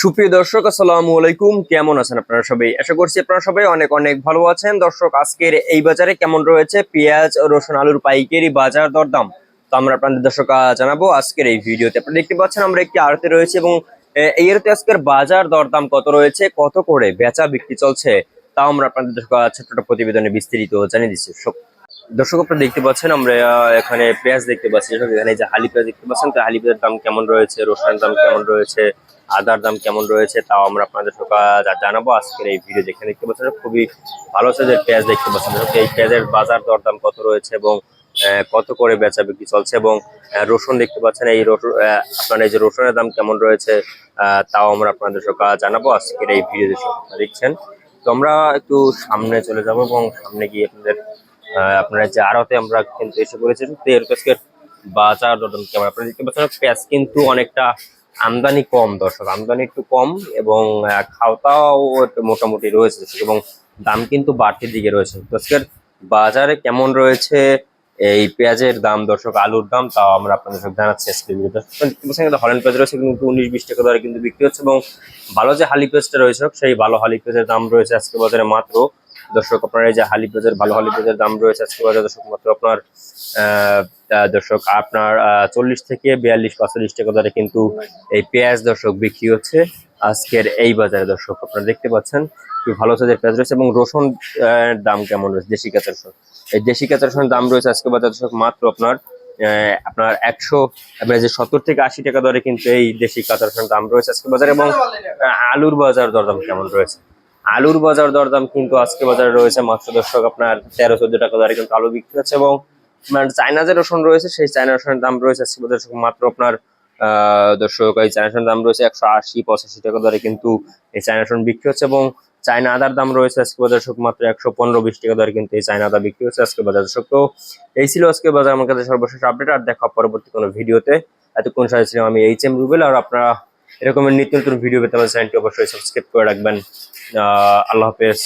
সুপ্রিয় দর্শক, আসসালামু আলাইকুম। কেমন আছেন আপনারা সবাই? আশা করছি আপনারা সবাই অনেক অনেক ভালো আছেন। দর্শক, আজকের এই বাজারে কেমন রয়েছে? পেঁয়াজ, রসুন, আলুর পাইকারি বাজার দরদাম। তো আমরা আপনাদের দর্শক জানাব আজকের এই ভিডিওতে। আপনারা দেখতে পাচ্ছেন, আমরা একটি আড়তে রয়েছে এবং এই আড়তে আজকের বাজার দরদাম কত রয়েছে? কত করে বেচা বিক্রি চলছে? তাও আমরা আপনাদের দর্শক ছোট্ট প্রতিবেদনে বিস্তারিত জানিয়ে দিচ্ছি। দর্শক, আপনারা দেখতে পাচ্ছেন, আমরা এখানে পেঁয়াজ দেখতে পাচ্ছি। এখানে যে হালি পেঁয়াজ দেখতে পাচ্ছেন, তো হালি পেঁয়াজের দাম কেমন রয়েছে? রসুনের দাম কেমন রয়েছে? আদার দাম কেমন রয়েছে তাও আমরা আপনাদের সকাল জানাব। আজকের এই ভিডিও যেখানে দেখতে পাচ্ছেন খুবই ভালো সাইজের পেঁয়াজ দেখতে পাচ্ছেন। এই পেঁয়াজের বাজার দরদাম কত রয়েছে এবং কত করে বেচা বিক্রি চলছে এবং রসুন দেখতে পাচ্ছেন। এই আপনার এই যে রসুনের দাম কেমন রয়েছে তাও আমরা আপনাদের সকাল জানাব। আজকের এই ভিডিও দেখছেন। তো আমরা একটু সামনে চলে যাব এবং সামনে গিয়ে আপনাদের আপনারা যে আড়তে আমরা কিন্তু এসে পড়েছি তো এর কাছে বাজার দরদাম কেমন আপনারা দেখতে পাচ্ছেন। পেঁয়াজ কিন্তু অনেকটা আমদানি কম, দর্শক, আমদানি একটু কম এবং একটু মোটামুটি রয়েছে এবং দাম কিন্তু বাড়তির দিকে রয়েছে। আজকের বাজারে কেমন রয়েছে? এই পেঁয়াজের দাম, দর্শক, আলুর দাম, তাও আমরা আপনাদের সব জানাচ্ছি কিন্তু হলেন পেঁয়াজ রয়েছে, কিন্তু উনিশ, বিশ টাকা দরে কিন্তু বিক্রি হচ্ছে, এবং ভালো যে হালি পেঁয়াজটা রয়েছে, সেই ভালো হালি পেঁয়াজের দাম রয়েছে আজকে বাজারে মাত্র দর্শক, আপনার এই যে হালি পেঁয়াজের ভালো হালি পেঁয়াজের দাম রয়েছে আজকে বাজারে দর্শক মাত্র আপনার দর্শক, আপনার চল্লিশ থেকে বিয়াল্লিশ পঁয়তাল্লিশ টাকা দরে কিন্তু এই পেঁয়াজ দর্শক বিক্রি হচ্ছে আজকের এই বাজারে। দর্শক, আপনারা দেখতে পাচ্ছেন কি ভালো সাইজের পেঁয়াজ রয়েছে এবং রসুন দাম কেমন রয়েছে? দেশি কাঁচা রসুন। এই দেশি কাঁচা রসুনের দাম রয়েছে আজকে বাজার, দর্শক, মাত্র আপনার আপনার একশো যে সত্তর থেকে আশি টাকা দরে কিন্তু এই দেশি কাঁচা রসুনের দাম রয়েছে আজকে বাজারে এবং আলুর বাজার দরদাম কেমন রয়েছে? আলুর বাজার দরদাম কিন্তু আজকে বাজারে রয়েছে মাত্র দর্শক আপনার তেরো, চোদ্দ টাকা দরে কিন্তু আলু বিক্রি হচ্ছে এবং আপনার চায়না যে রসুন রয়েছে, সেই চায়না রসুনের দাম রয়েছে আজকে দর্শক মাত্র আপনার দর্শক এই চায়না রসুনের দাম রয়েছে একশো আশি, পঁচাশি টাকা দরে কিন্তু এই চায়না রসুন বিক্রি হচ্ছে এবং চায়না আদার দাম রয়েছে আজকে দর্শক মাত্র একশো পনেরো, বিশ টাকা দরে কিন্তু এই চায়না আদা বিক্রি হচ্ছে আজকে বাজার দর্শক। তো এই ছিল আজকে বাজার, আমার কাছে সর্বশেষ আপডেট আর দেখা পরবর্তী কোনো ভিডিওতে। এতক্ষণ সাথে ছিলাম আমি এইচ এম রুবেল আর আপনারা এরকমের নিত্য নতুন ভিডিও পেতে আমার চ্যানেলটি অবশ্যই সাবস্ক্রাইব করে রাখবেন। আল্লাহ হাফেজ।